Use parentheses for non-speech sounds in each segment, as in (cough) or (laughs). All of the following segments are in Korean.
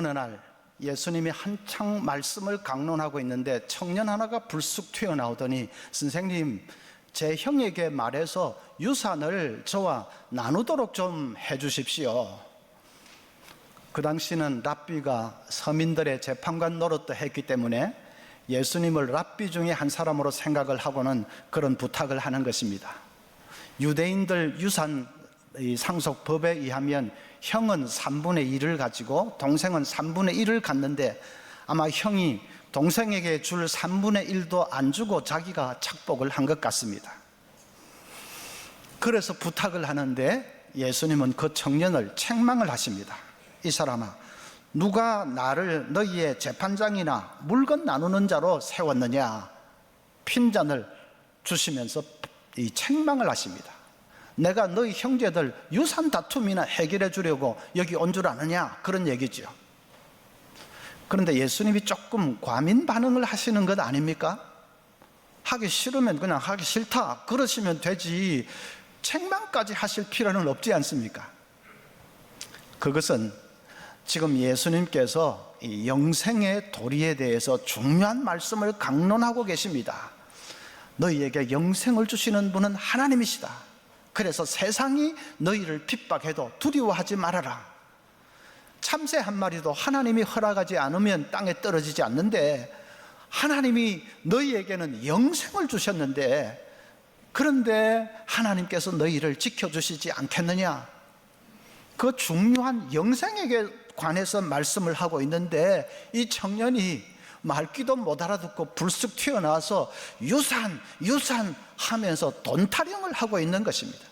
어느 날 예수님이 한창 말씀을 강론하고 있는데 청년 하나가 불쑥 튀어나오더니 선생님 제 형에게 말해서 유산을 저와 나누도록 좀 해주십시오. 그 당시는 랍비가 서민들의 재판관 노릇도 했기 때문에 예수님을 랍비 중에 한 사람으로 생각을 하고는 그런 부탁을 하는 것입니다. 유대인들 유산 이 상속법에 의하면 형은 3분의 1을 가지고 동생은 3분의 1을 갖는데 아마 형이 동생에게 줄 3분의 1도 안 주고 자기가 착복을 한 것 같습니다. 그래서 부탁을 하는데 예수님은 그 청년을 책망을 하십니다. 이 사람아, 누가 나를 너희의 재판장이나 물건 나누는 자로 세웠느냐? 핀잔을 주시면서 이 책망을 하십니다. 내가 너희 형제들 유산 다툼이나 해결해 주려고 여기 온 줄 아느냐? 그런 얘기죠. 그런데 예수님이 조금 과민 반응을 하시는 것 아닙니까? 하기 싫으면 그냥 하기 싫다. 그러시면 되지. 책망까지 하실 필요는 없지 않습니까? 그것은 지금 예수님께서 이 영생의 도리에 대해서 중요한 말씀을 강론하고 계십니다. 너희에게 영생을 주시는 분은 하나님이시다. 그래서 세상이 너희를 핍박해도 두려워하지 말아라. 참새 한 마리도 하나님이 허락하지 않으면 땅에 떨어지지 않는데 하나님이 너희에게는 영생을 주셨는데 그런데 하나님께서 너희를 지켜주시지 않겠느냐? 그 중요한 영생에게 관해서 말씀을 하고 있는데 이 청년이 말귀도 못 알아듣고 불쑥 튀어나와서 유산, 유산 하면서 돈 타령을 하고 있는 것입니다.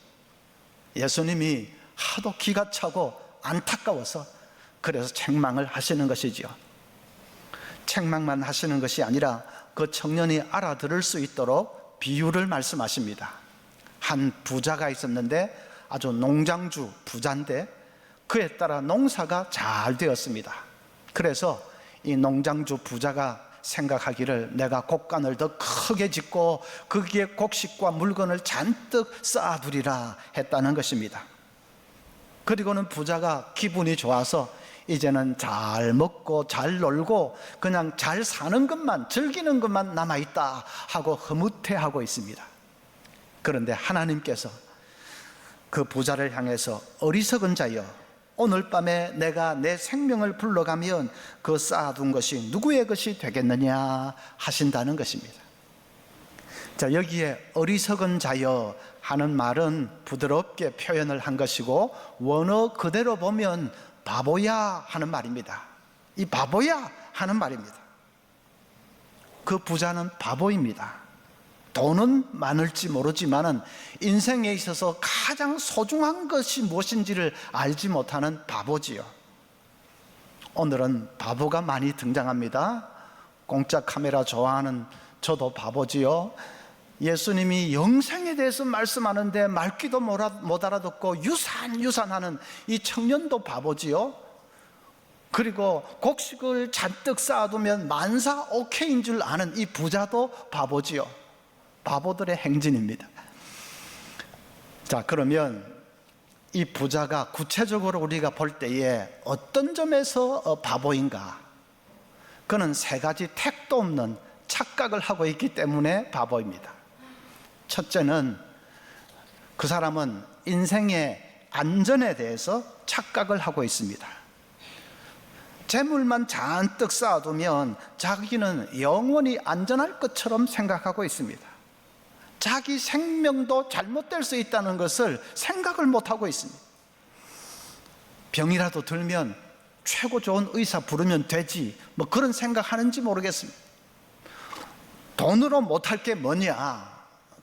예수님이 하도 기가 차고 안타까워서 그래서 책망을 하시는 것이지요. 책망만 하시는 것이 아니라 그 청년이 알아들을 수 있도록 비유를 말씀하십니다. 한 부자가 있었는데 아주 농장주 부자인데 그에 따라 농사가 잘 되었습니다. 그래서 이 농장주 부자가 생각하기를 내가 곡간을 더 크게 짓고 거기에 곡식과 물건을 잔뜩 쌓아두리라 했다는 것입니다. 그리고는 부자가 기분이 좋아서 이제는 잘 먹고 잘 놀고 그냥 잘 사는 것만 즐기는 것만 남아있다 하고 흐뭇해하고 있습니다. 그런데 하나님께서 그 부자를 향해서 어리석은 자여 오늘 밤에 내가 내 생명을 불러가면 그 쌓아둔 것이 누구의 것이 되겠느냐 하신다는 것입니다. 자, 여기에 어리석은 자여 하는 말은 부드럽게 표현을 한 것이고 원어 그대로 보면 바보야 하는 말입니다. 이 바보야 하는 말입니다. 그 부자는 바보입니다. 돈은 많을지 모르지만은 인생에 있어서 가장 소중한 것이 무엇인지를 알지 못하는 바보지요. 오늘은 바보가 많이 등장합니다. 공짜 카메라 좋아하는 저도 바보지요. 예수님이 영생에 대해서 말씀하는데 말귀도 못 알아듣고 유산 유산하는 이 청년도 바보지요. 그리고 곡식을 잔뜩 쌓아두면 만사 오케이인 줄 아는 이 부자도 바보지요. 바보들의 행진입니다. 자, 그러면 이 부자가 구체적으로 우리가 볼 때에 어떤 점에서 어, 바보인가? 그는 세 가지 택도 없는 착각을 하고 있기 때문에 바보입니다. 첫째는 그 사람은 인생의 안전에 대해서 착각을 하고 있습니다. 재물만 잔뜩 쌓아두면 자기는 영원히 안전할 것처럼 생각하고 있습니다. 자기 생명도 잘못될 수 있다는 것을 생각을 못하고 있습니다. 병이라도 들면 최고 좋은 의사 부르면 되지, 뭐 그런 생각하는지 모르겠습니다. 돈으로 못할 게 뭐냐?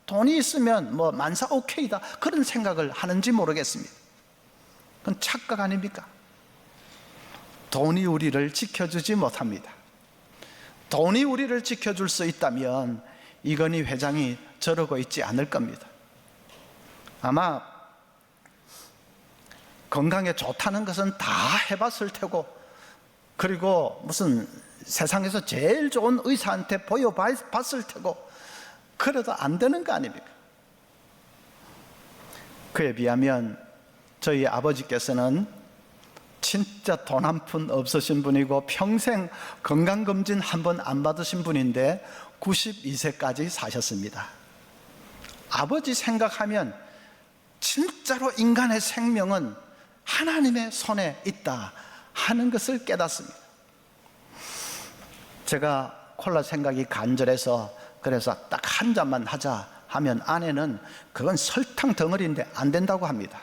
돈이 있으면 뭐 만사 오케이다. 그런 생각을 하는지 모르겠습니다. 그건 착각 아닙니까? 돈이 우리를 지켜주지 못합니다. 돈이 우리를 지켜줄 수 있다면 이건희 회장이 저러고 있지 않을 겁니다. 아마 건강에 좋다는 것은 다 해봤을 테고, 그리고 무슨 세상에서 제일 좋은 의사한테 보여봤을 테고, 그래도 안 되는 거 아닙니까? 그에 비하면 저희 아버지께서는 진짜 돈 한 푼 없으신 분이고 평생 건강검진 한 번 안 받으신 분인데 92세까지 사셨습니다. 아버지 생각하면 진짜로 인간의 생명은 하나님의 손에 있다 하는 것을 깨닫습니다. 제가 콜라 생각이 간절해서 그래서 딱 한 잔만 하자 하면 아내는 그건 설탕 덩어리인데 안 된다고 합니다.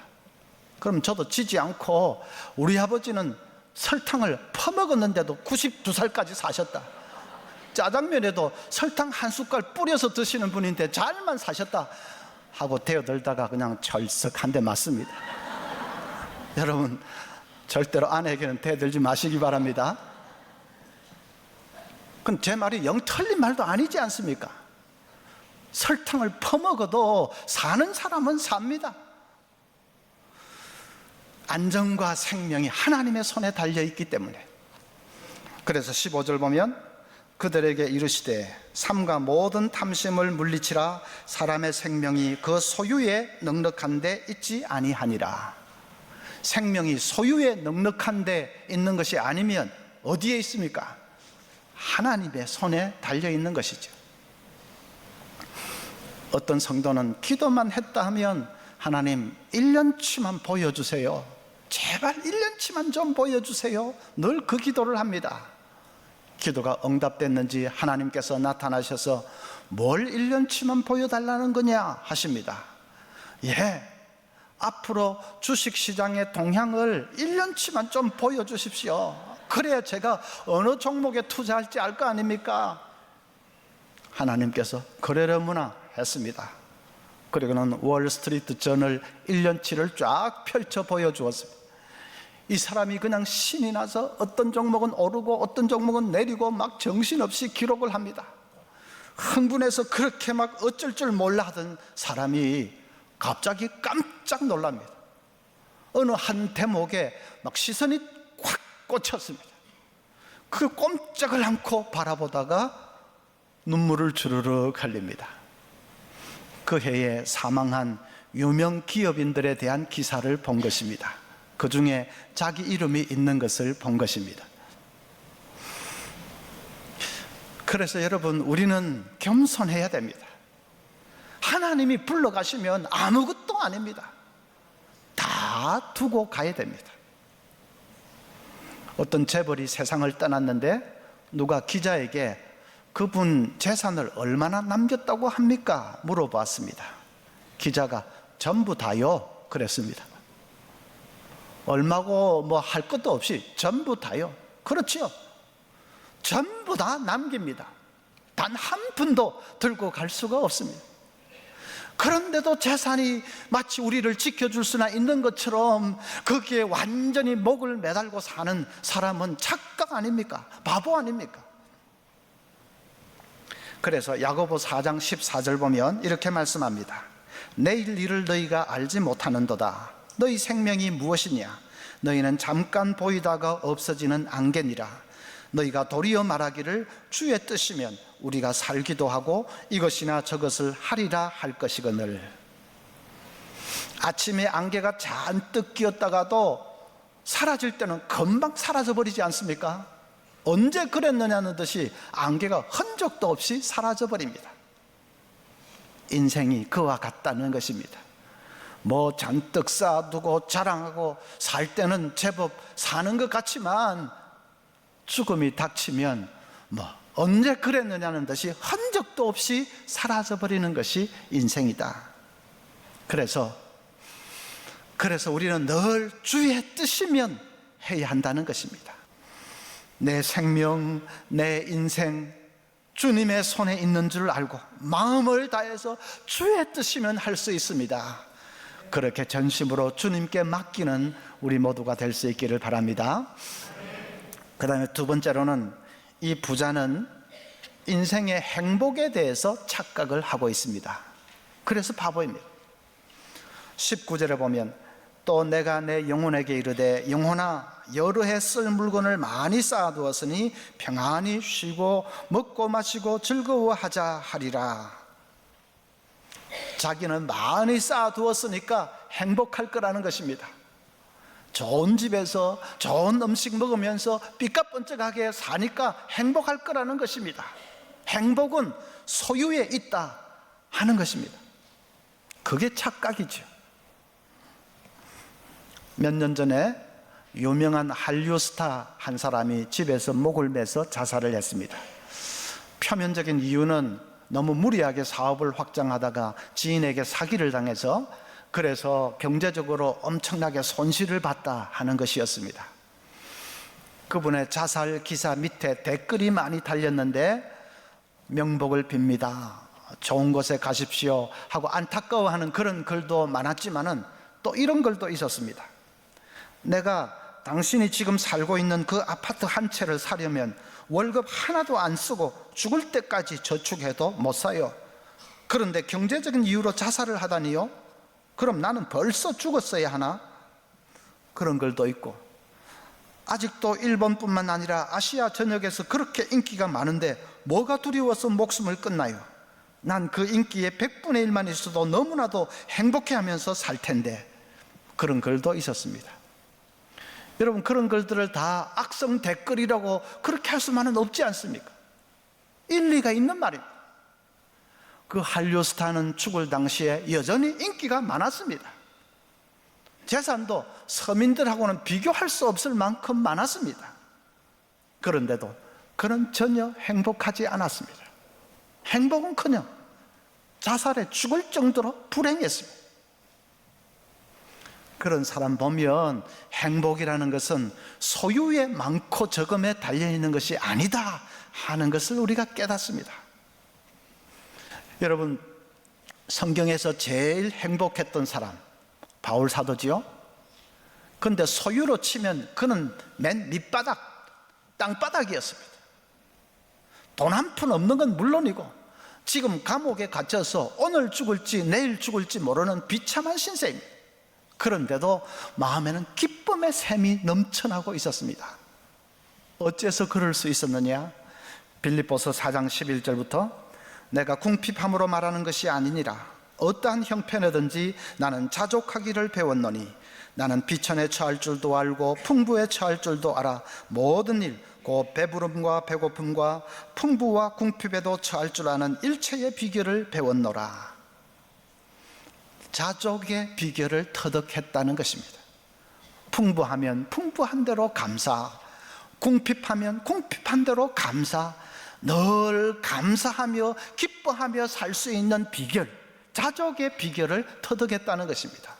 그럼 저도 지지 않고 우리 아버지는 설탕을 퍼먹었는데도 92살까지 사셨다. 짜장면에도 설탕 한 숟갈 뿌려서 드시는 분인데 잘만 사셨다 하고 대어들다가 그냥 철썩 한대 맞습니다. (laughs) 여러분 절대로 아내에게는 대들지 마시기 바랍니다. 그건 제 말이 영 틀린 말도 아니지 않습니까? 설탕을 퍼먹어도 사는 사람은 삽니다. 안정과 생명이 하나님의 손에 달려 있기 때문에. 그래서 15절 보면 그들에게 이르시되 삼가 모든 탐심을 물리치라 사람의 생명이 그 소유에 넉넉한데 있지 아니하니라. 생명이 소유에 넉넉한데 있는 것이 아니면 어디에 있습니까? 하나님의 손에 달려 있는 것이죠. 어떤 성도는 기도만 했다 하면 하나님 1년치만 보여주세요. 제발 1년치만 좀 보여주세요. 늘 그 기도를 합니다. 기도가 응답됐는지 하나님께서 나타나셔서 뭘 1년치만 보여달라는 거냐 하십니다. 예. 앞으로 주식시장의 동향을 1년치만 좀 보여주십시오. 그래야 제가 어느 종목에 투자할지 알 거 아닙니까? 하나님께서 그러려무나 했습니다. 그리고는 월스트리트 저널 1년치를 쫙 펼쳐 보여주었습니다. 이 사람이 그냥 신이 나서 어떤 종목은 오르고 어떤 종목은 내리고 막 정신없이 기록을 합니다. 흥분해서 그렇게 막 어쩔 줄 몰라 하던 사람이 갑자기 깜짝 놀랍니다. 어느 한 대목에 막 시선이 확 꽂혔습니다. 그 꼼짝을 않고 바라보다가 눈물을 주르륵 흘립니다. 그 해에 사망한 유명 기업인들에 대한 기사를 본 것입니다. 그 중에 자기 이름이 있는 것을 본 것입니다. 그래서 여러분, 우리는 겸손해야 됩니다. 하나님이 불러가시면 아무것도 아닙니다. 다 두고 가야 됩니다. 어떤 재벌이 세상을 떠났는데 누가 기자에게 그분 재산을 얼마나 남겼다고 합니까? 물어봤습니다. 기자가 전부 다요. 그랬습니다. 얼마고 뭐 할 것도 없이 전부 다요. 그렇지요. 전부 다 남깁니다. 단 한 푼도 들고 갈 수가 없습니다. 그런데도 재산이 마치 우리를 지켜줄 수나 있는 것처럼 거기에 완전히 목을 매달고 사는 사람은 착각 아닙니까? 바보 아닙니까? 그래서 야고보 4장 14절 보면 이렇게 말씀합니다. 내일 일을 너희가 알지 못하는도다. 너희 생명이 무엇이냐? 너희는 잠깐 보이다가 없어지는 안개니라. 너희가 도리어 말하기를 주의 뜻이면 우리가 살기도 하고 이것이나 저것을 하리라 할 것이거늘. 아침에 안개가 잔뜩 끼었다가도 사라질 때는 금방 사라져 버리지 않습니까? 언제 그랬느냐는 듯이 안개가 흔적도 없이 사라져 버립니다. 인생이 그와 같다는 것입니다. 뭐 잔뜩 쌓아두고 자랑하고 살 때는 제법 사는 것 같지만 죽음이 닥치면 뭐 언제 그랬느냐는 듯이 흔적도 없이 사라져 버리는 것이 인생이다. 그래서 그래서 우리는 늘 주의 뜻이면 해야 한다는 것입니다. 내 생명, 내 인생 주님의 손에 있는 줄 알고 마음을 다해서 주의 뜻이면 할 수 있습니다. 그렇게 전심으로 주님께 맡기는 우리 모두가 될 수 있기를 바랍니다. 그 다음에 두 번째로는 이 부자는 인생의 행복에 대해서 착각을 하고 있습니다. 그래서 바보입니다. 19절에 보면 또 내가 내 영혼에게 이르되 영혼아 여러 해 쓸 물건을 많이 쌓아두었으니 평안히 쉬고 먹고 마시고 즐거워하자 하리라. 자기는 많이 쌓아두었으니까 행복할 거라는 것입니다. 좋은 집에서 좋은 음식 먹으면서 삐까뻔쩍하게 사니까 행복할 거라는 것입니다. 행복은 소유에 있다 하는 것입니다. 그게 착각이죠. 몇 년 전에 유명한 한류 스타 한 사람이 집에서 목을 매서 자살을 했습니다. 표면적인 이유는 너무 무리하게 사업을 확장하다가 지인에게 사기를 당해서 그래서 경제적으로 엄청나게 손실을 봤다 하는 것이었습니다. 그분의 자살 기사 밑에 댓글이 많이 달렸는데 명복을 빕니다. 좋은 곳에 가십시오 하고 안타까워하는 그런 글도 많았지만은 또 이런 글도 있었습니다. 내가 당신이 지금 살고 있는 그 아파트 한 채를 사려면 월급 하나도 안 쓰고 죽을 때까지 저축해도 못 사요. 그런데 경제적인 이유로 자살을 하다니요? 그럼 나는 벌써 죽었어야 하나? 그런 글도 있고 아직도 일본뿐만 아니라 아시아 전역에서 그렇게 인기가 많은데 뭐가 두려워서 목숨을 끊나요? 난 그 인기의 100분의 1만 있어도 너무나도 행복해 하면서 살 텐데 그런 글도 있었습니다. 여러분 그런 글들을 다 악성 댓글이라고 그렇게 할 수만은 없지 않습니까? 일리가 있는 말입니다. 그 한류 스타는 죽을 당시에 여전히 인기가 많았습니다. 재산도 서민들하고는 비교할 수 없을 만큼 많았습니다. 그런데도 그는 전혀 행복하지 않았습니다. 행복은 커녕 자살에 죽을 정도로 불행했습니다. 그런 사람 보면 행복이라는 것은 소유의 많고 적음에 달려 있는 것이 아니다 하는 것을 우리가 깨닫습니다. 여러분 성경에서 제일 행복했던 사람 바울 사도지요. 근데 소유로 치면 그는 맨 밑바닥 땅바닥이었습니다. 돈 한 푼 없는 건 물론이고 지금 감옥에 갇혀서 오늘 죽을지 내일 죽을지 모르는 비참한 신세입니다. 그런데도 마음에는 기쁨의 샘이 넘쳐나고 있었습니다. 어째서 그럴 수 있었느냐? 빌립보서 4장 11절부터 내가 궁핍함으로 말하는 것이 아니니라 어떠한 형편이든지 나는 자족하기를 배웠노니 나는 비천에 처할 줄도 알고 풍부에 처할 줄도 알아 모든 일, 곧 배부름과 배고픔과 풍부와 궁핍에도 처할 줄 아는 일체의 비결을 배웠노라. 자족의 비결을 터득했다는 것입니다. 풍부하면 풍부한 대로 감사, 궁핍하면 궁핍한 대로 감사, 늘 감사하며 기뻐하며 살 수 있는 비결, 자족의 비결을 터득했다는 것입니다.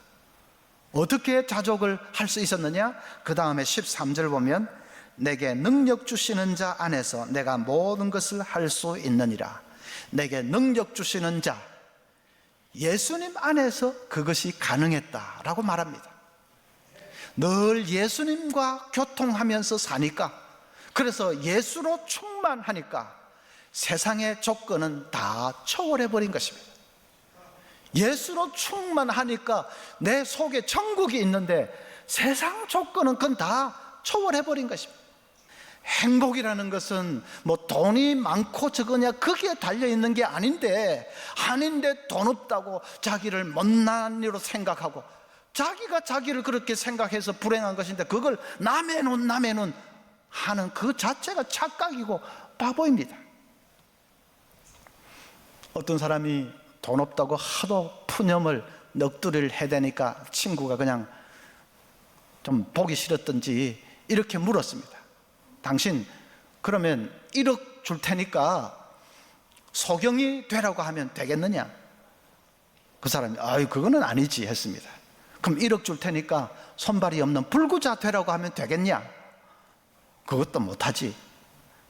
어떻게 자족을 할 수 있었느냐? 그 다음에 13절 보면 내게 능력 주시는 자 안에서 내가 모든 것을 할 수 있느니라. 내게 능력 주시는 자, 예수님 안에서 그것이 가능했다라고 말합니다. 늘 예수님과 교통하면서 사니까 그래서 예수로 충만하니까 세상의 조건은 다 초월해 버린 것입니다. 예수로 충만하니까 내 속에 천국이 있는데 세상 조건은 그건 다 초월해 버린 것입니다. 행복이라는 것은 뭐 돈이 많고 적으냐 거기에 달려 있는 게 아닌데 아닌데 돈 없다고 자기를 못난 이로 생각하고 자기가 자기를 그렇게 생각해서 불행한 것인데 그걸 남의 눈 남의 눈 하는 그 자체가 착각이고 바보입니다. 어떤 사람이 돈 없다고 하도 푸념을 넋두리를 해대니까 친구가 그냥 좀 보기 싫었던지 이렇게 물었습니다. 당신 그러면 1억 줄 테니까 소경이 되라고 하면 되겠느냐? 그 사람이 아유 그거는 아니지 했습니다. 그럼 1억 줄 테니까 손발이 없는 불구자 되라고 하면 되겠냐? 그것도 못하지.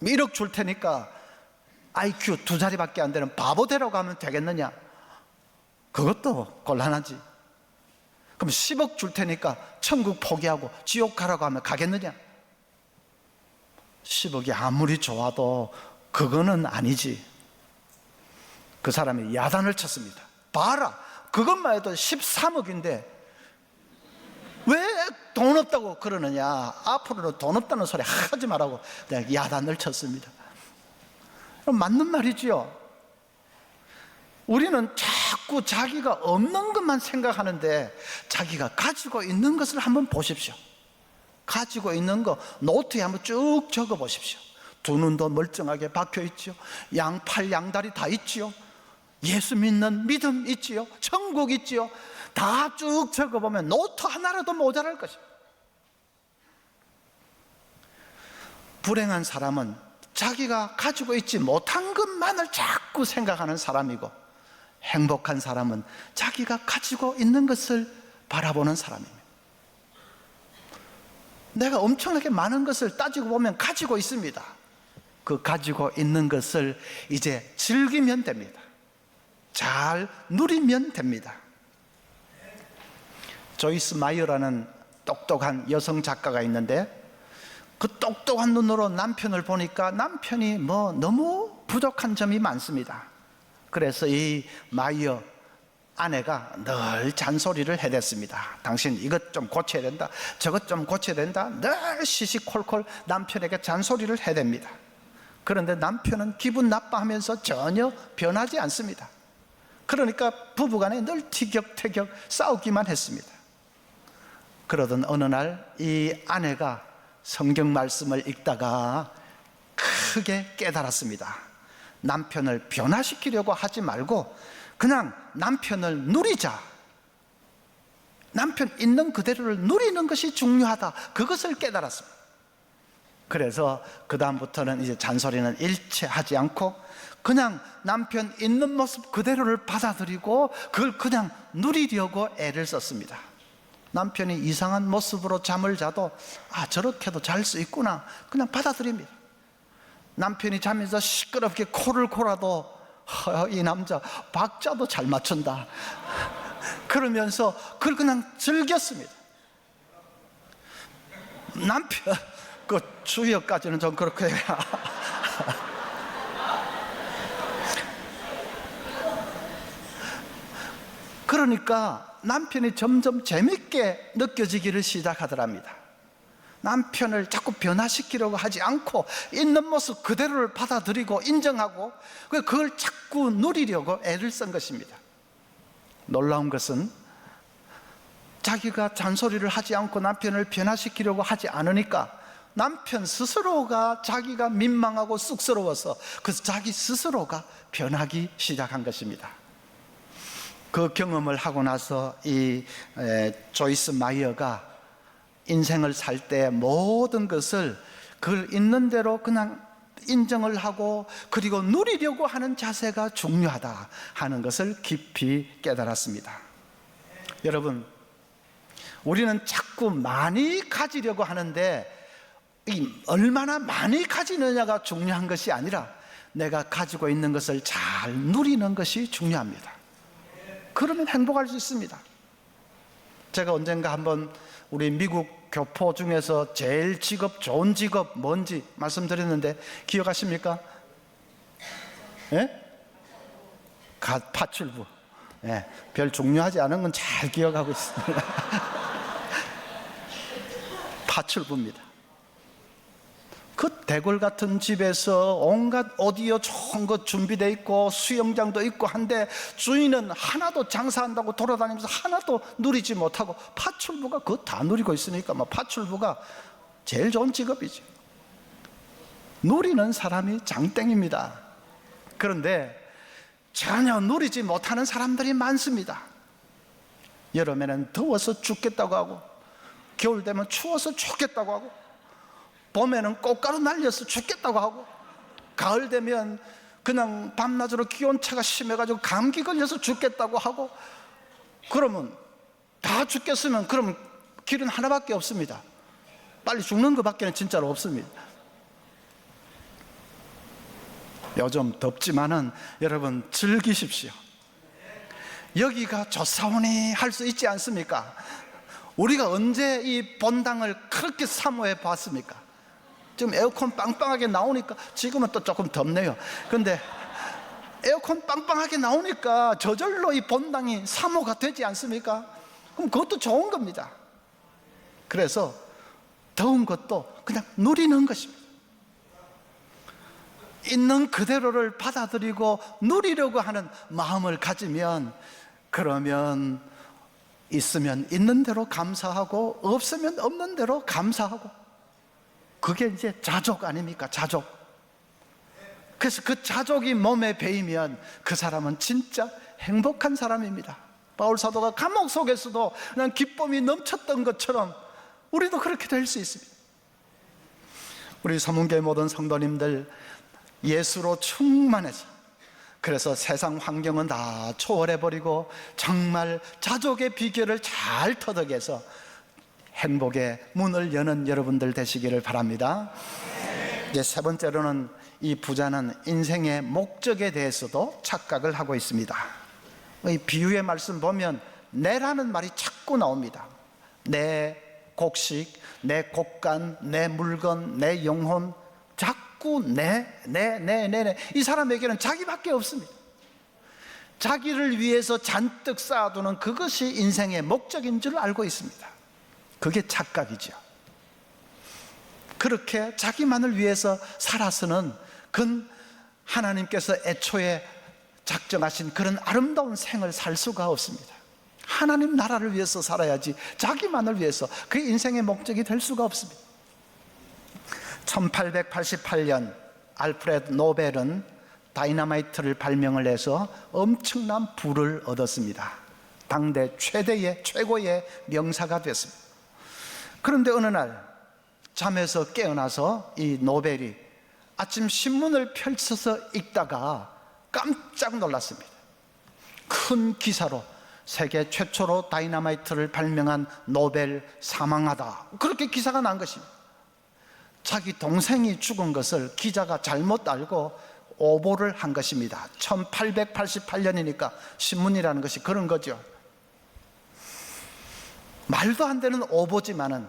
1억 줄 테니까 IQ 두 자리밖에 안 되는 바보 되라고 하면 되겠느냐? 그것도 곤란하지. 그럼 10억 줄 테니까 천국 포기하고 지옥 가라고 하면 가겠느냐? 10억이 아무리 좋아도 그거는 아니지. 그 사람이 야단을 쳤습니다. 봐라. 그것만 해도 13억인데 왜 돈 없다고 그러느냐? 앞으로는 돈 없다는 소리 하지 말라고 내가 야단을 쳤습니다. 맞는 말이지요. 우리는 자꾸 자기가 없는 것만 생각하는데 자기가 가지고 있는 것을 한번 보십시오. 가지고 있는 거 노트에 한번 쭉 적어 보십시오. 두 눈도 멀쩡하게 박혀 있지요. 양팔 양다리 다 있지요. 예수 믿는 믿음 있지요. 천국 있지요. 다 쭉 적어 보면 노트 하나라도 모자랄 것입니다. 불행한 사람은 자기가 가지고 있지 못한 것만을 자꾸 생각하는 사람이고 행복한 사람은 자기가 가지고 있는 것을 바라보는 사람입니다. 내가 엄청나게 많은 것을 따지고 보면 가지고 있습니다. 그 가지고 있는 것을 이제 즐기면 됩니다. 잘 누리면 됩니다. 조이스 마이어라는 똑똑한 여성 작가가 있는데 그 똑똑한 눈으로 남편을 보니까 남편이 뭐 너무 부족한 점이 많습니다. 그래서 이 마이어 아내가 늘 잔소리를 해댔습니다. 당신 이것 좀 고쳐야 된다. 저것 좀 고쳐야 된다. 늘 시시콜콜 남편에게 잔소리를 해댑니다. 그런데 남편은 기분 나빠하면서 전혀 변하지 않습니다. 그러니까 부부간에 늘 티격태격 싸우기만 했습니다. 그러던 어느 날 이 아내가 성경 말씀을 읽다가 크게 깨달았습니다. 남편을 변화시키려고 하지 말고 그냥 남편을 누리자. 남편 있는 그대로를 누리는 것이 중요하다. 그것을 깨달았습니다. 그래서 그다음부터는 이제 잔소리는 일체 하지 않고 그냥 남편 있는 모습 그대로를 받아들이고 그걸 그냥 누리려고 애를 썼습니다. 남편이 이상한 모습으로 잠을 자도 아 저렇게도 잘 수 있구나 그냥 받아들입니다. 남편이 자면서 시끄럽게 코를 골아도 허, 이 남자 박자도 잘 맞춘다. 그러면서 그걸 그냥 즐겼습니다. 남편 그 주역까지는 좀 그렇게 그러니까 남편이 점점 재밌게 느껴지기를 시작하더랍니다. 남편을 자꾸 변화시키려고 하지 않고 있는 모습 그대로를 받아들이고 인정하고 그걸 자꾸 누리려고 애를 쓴 것입니다. 놀라운 것은 자기가 잔소리를 하지 않고 남편을 변화시키려고 하지 않으니까 남편 스스로가 자기가 민망하고 쑥스러워서 그래서 자기 스스로가 변하기 시작한 것입니다. 그 경험을 하고 나서 이 에, 조이스 마이어가 인생을 살 때 모든 것을 그걸 있는 대로 그냥 인정을 하고 그리고 누리려고 하는 자세가 중요하다 하는 것을 깊이 깨달았습니다. 여러분, 우리는 자꾸 많이 가지려고 하는데 이 얼마나 많이 가지느냐가 중요한 것이 아니라 내가 가지고 있는 것을 잘 누리는 것이 중요합니다. 그러면 행복할 수 있습니다. 제가 언젠가 한번 우리 미국 교포 중에서 제일 직업 좋은 직업 뭔지 말씀드렸는데 기억하십니까? 예? 가, 파출부. 예, 별 중요하지 않은 건 잘 기억하고 있습니다. (laughs) 파출부입니다. 그 대골 같은 집에서 온갖 오디오 좋은 것 준비되어 있고 수영장도 있고 한데 주인은 하나도 장사한다고 돌아다니면서 하나도 누리지 못하고 파출부가 그거 다 누리고 있으니까 뭐 파출부가 제일 좋은 직업이죠. 누리는 사람이 장땡입니다. 그런데 전혀 누리지 못하는 사람들이 많습니다. 여름에는 더워서 죽겠다고 하고 겨울 되면 추워서 죽겠다고 하고 봄에는 꽃가루 날려서 죽겠다고 하고 가을 되면 그냥 밤낮으로 기온차가 심해가지고 감기 걸려서 죽겠다고 하고 그러면 다 죽겠으면 그러면 길은 하나밖에 없습니다. 빨리 죽는 것밖에는 진짜로 없습니다. 요즘 덥지만은 여러분 즐기십시오. 여기가 좋사오니 할수 있지 않습니까? 우리가 언제 이 본당을 그렇게 사모해 봤습니까? 지금 에어컨 빵빵하게 나오니까 지금은 또 조금 덥네요. 근데 에어컨 빵빵하게 나오니까 저절로 이 본당이 사모가 되지 않습니까? 그럼 그것도 좋은 겁니다. 그래서 더운 것도 그냥 누리는 것입니다. 있는 그대로를 받아들이고 누리려고 하는 마음을 가지면 그러면 있으면 있는 대로 감사하고 없으면 없는 대로 감사하고 그게 이제 자족 아닙니까? 자족. 그래서 그 자족이 몸에 배이면 그 사람은 진짜 행복한 사람입니다. 바울 사도가 감옥 속에서도 그냥 기쁨이 넘쳤던 것처럼 우리도 그렇게 될 수 있습니다. 우리 사문계 모든 성도님들 예수로 충만해서 그래서 세상 환경은 다 초월해버리고 정말 자족의 비결을 잘 터득해서 행복의 문을 여는 여러분들 되시기를 바랍니다. 이제 세 번째로는 이 부자는 인생의 목적에 대해서도 착각을 하고 있습니다. 이 비유의 말씀 보면 내라는 말이 자꾸 나옵니다. 내 곡식, 내 곡간, 내 물건, 내 영혼, 자꾸 내, 내, 내, 내, 내. 이 사람에게는 자기밖에 없습니다. 자기를 위해서 잔뜩 쌓아두는 그것이 인생의 목적인 줄 알고 있습니다. 그게 착각이죠. 그렇게 자기만을 위해서 살아서는 그 하나님께서 애초에 작정하신 그런 아름다운 생을 살 수가 없습니다. 하나님 나라를 위해서 살아야지 자기만을 위해서 그 인생의 목적이 될 수가 없습니다. 1888년 알프레드 노벨은 다이나마이트를 발명을 해서 엄청난 부를 얻었습니다. 당대 최대의 최고의 명사가 됐습니다. 그런데 어느 날 잠에서 깨어나서 이 노벨이 아침 신문을 펼쳐서 읽다가 깜짝 놀랐습니다. 큰 기사로 세계 최초로 다이나마이트를 발명한 노벨 사망하다. 그렇게 기사가 난 것입니다. 자기 동생이 죽은 것을 기자가 잘못 알고 오보를 한 것입니다. 1888년이니까 신문이라는 것이 그런 거죠. 말도 안 되는 오보지만은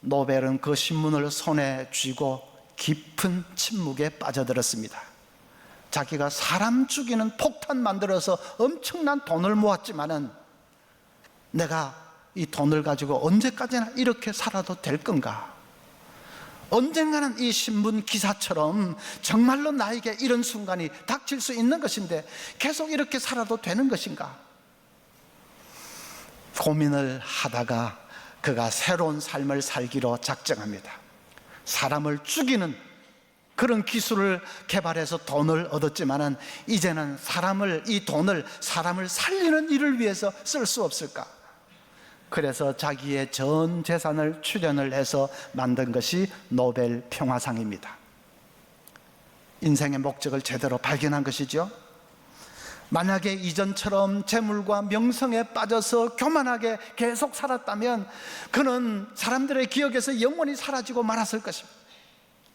노벨은 그 신문을 손에 쥐고 깊은 침묵에 빠져들었습니다. 자기가 사람 죽이는 폭탄 만들어서 엄청난 돈을 모았지만은 내가 이 돈을 가지고 언제까지나 이렇게 살아도 될 건가? 언젠가는 이 신문 기사처럼 정말로 나에게 이런 순간이 닥칠 수 있는 것인데 계속 이렇게 살아도 되는 것인가? 고민을 하다가 그가 새로운 삶을 살기로 작정합니다. 사람을 죽이는 그런 기술을 개발해서 돈을 얻었지만은 이제는 사람을 이 돈을 사람을 살리는 일을 위해서 쓸 수 없을까? 그래서 자기의 전 재산을 출연을 해서 만든 것이 노벨 평화상입니다. 인생의 목적을 제대로 발견한 것이죠. 만약에 이전처럼 재물과 명성에 빠져서 교만하게 계속 살았다면 그는 사람들의 기억에서 영원히 사라지고 말았을 것입니다.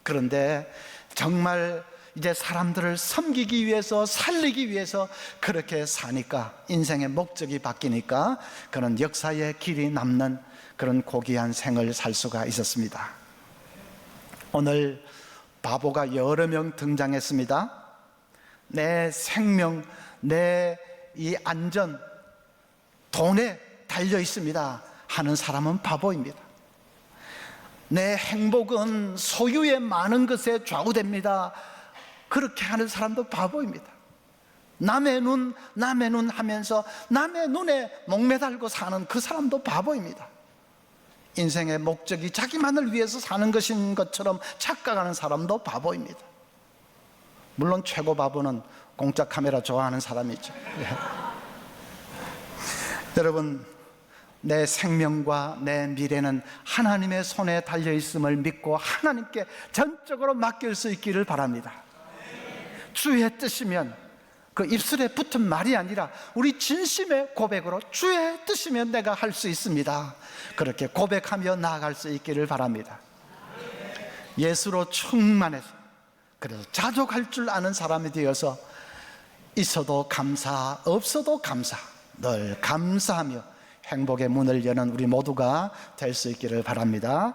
그런데 정말 이제 사람들을 섬기기 위해서 살리기 위해서 그렇게 사니까 인생의 목적이 바뀌니까 그런 역사의 길이 남는 그런 고귀한 생을 살 수가 있었습니다. 오늘 바보가 여러 명 등장했습니다. 내 생명, 내 이 안전, 돈에 달려 있습니다. 하는 사람은 바보입니다. 내 행복은 소유의 많은 것에 좌우됩니다. 그렇게 하는 사람도 바보입니다. 남의 눈, 남의 눈 하면서 남의 눈에 목매달고 사는 그 사람도 바보입니다. 인생의 목적이 자기만을 위해서 사는 것인 것처럼 착각하는 사람도 바보입니다. 물론 최고 바보는 공짜 카메라 좋아하는 사람이죠. 예. 여러분, 내 생명과 내 미래는 하나님의 손에 달려 있음을 믿고 하나님께 전적으로 맡길 수 있기를 바랍니다. 주의 뜻이면 그 입술에 붙은 말이 아니라 우리 진심의 고백으로 주의 뜻이면 내가 할 수 있습니다. 그렇게 고백하며 나아갈 수 있기를 바랍니다. 예수로 충만해서 그래서 자족할 줄 아는 사람이 되어서 있어도 감사, 없어도 감사, 늘 감사하며 행복의 문을 여는 우리 모두가 될 수 있기를 바랍니다.